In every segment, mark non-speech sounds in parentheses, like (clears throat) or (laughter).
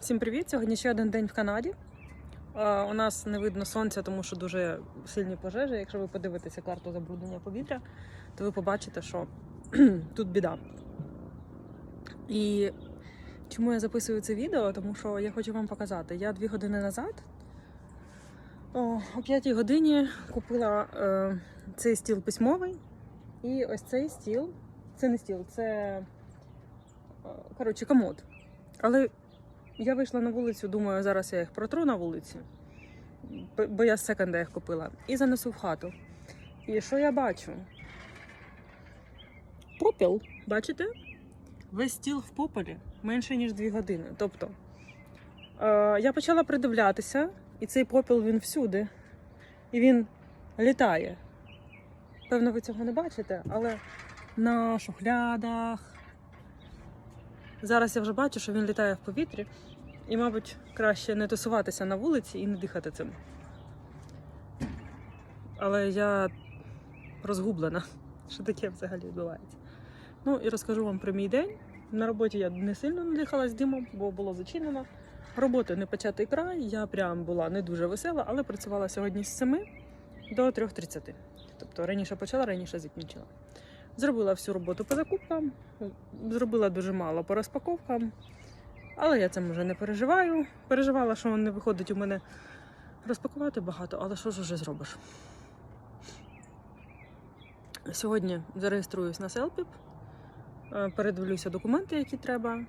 Всім привіт! Сьогодні ще один день в Канаді. У нас не видно сонця, тому що дуже сильні пожежі. Якщо ви подивитеся карту забруднення повітря, то ви побачите, що (clears throat) тут біда. І чому я записую це відео? Тому що я хочу вам показати. Я дві години назад, о, о 5 годині, купила е, цей стіл письмовий. І ось цей стіл. Це не стіл, це е, коротше комод. Але я вийшла на вулицю, думаю, зараз я їх протру на вулиці, бо- я з секонда їх купила, і занесу в хату. І що я бачу? Попіл, бачите? Весь стіл в попелі менше, ніж 2 години. Тобто е, я почала придивлятися, і цей попіл він всюди. І він літає. Певно, ви цього не бачите, але на шухлядах. Зараз я вже бачу, що він літає в повітрі, і, мабуть, краще не тусуватися на вулиці і не дихати цим. Але я розгублена, (laughs) що таке взагалі відбувається. Ну і розкажу вам про мій день. На роботі я не сильно надихалась димом, бо було зачинено. Роботи не початий край. Я прям була не дуже весела, але працювала сьогодні з 7 до 3.30. Тобто раніше почала, раніше закінчила. Зробила всю роботу по закупкам, зробила дуже мало по розпаковкам, але я цим вже не переживаю. Переживала, що не виходить у мене розпакувати багато, але що ж уже зробиш? Сьогодні зареєструюсь на Селпіп, е, передивлюся документи, які треба.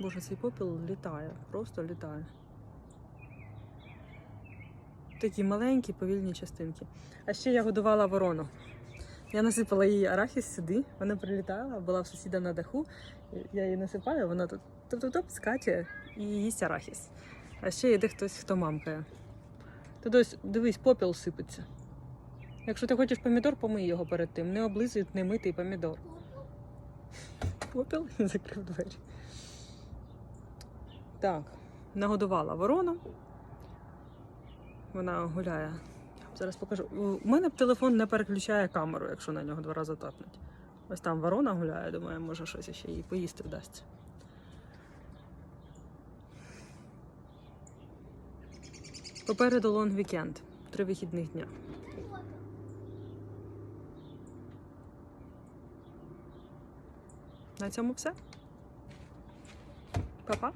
Боже, цей попіл літає, просто літає. Такі маленькі, повільні частинки. А ще я годувала ворону. Я насипала їй арахіс сюди, вона прилітала, була в сусіда на даху. Я її насипаю, вона тут топ-топ-топ скаче і їсть арахіс. А ще йде хтось, хто мамкає. Тут ось дивись, попіл сипеться. Якщо ти хочеш помідор, помий його перед тим. Не облизуй не митий помідор. Попіл і (laughs) закрив двері. Так, нагодувала ворону. Вона гуляє. Зараз покажу. У мене телефон не переключає камеру, якщо на нього два рази тапнуть. Ось там ворона гуляє, думаю, може щось ще їй поїсти вдасться. Попереду лонг вікенд. Три вихідних дня. На цьому все. Па-па.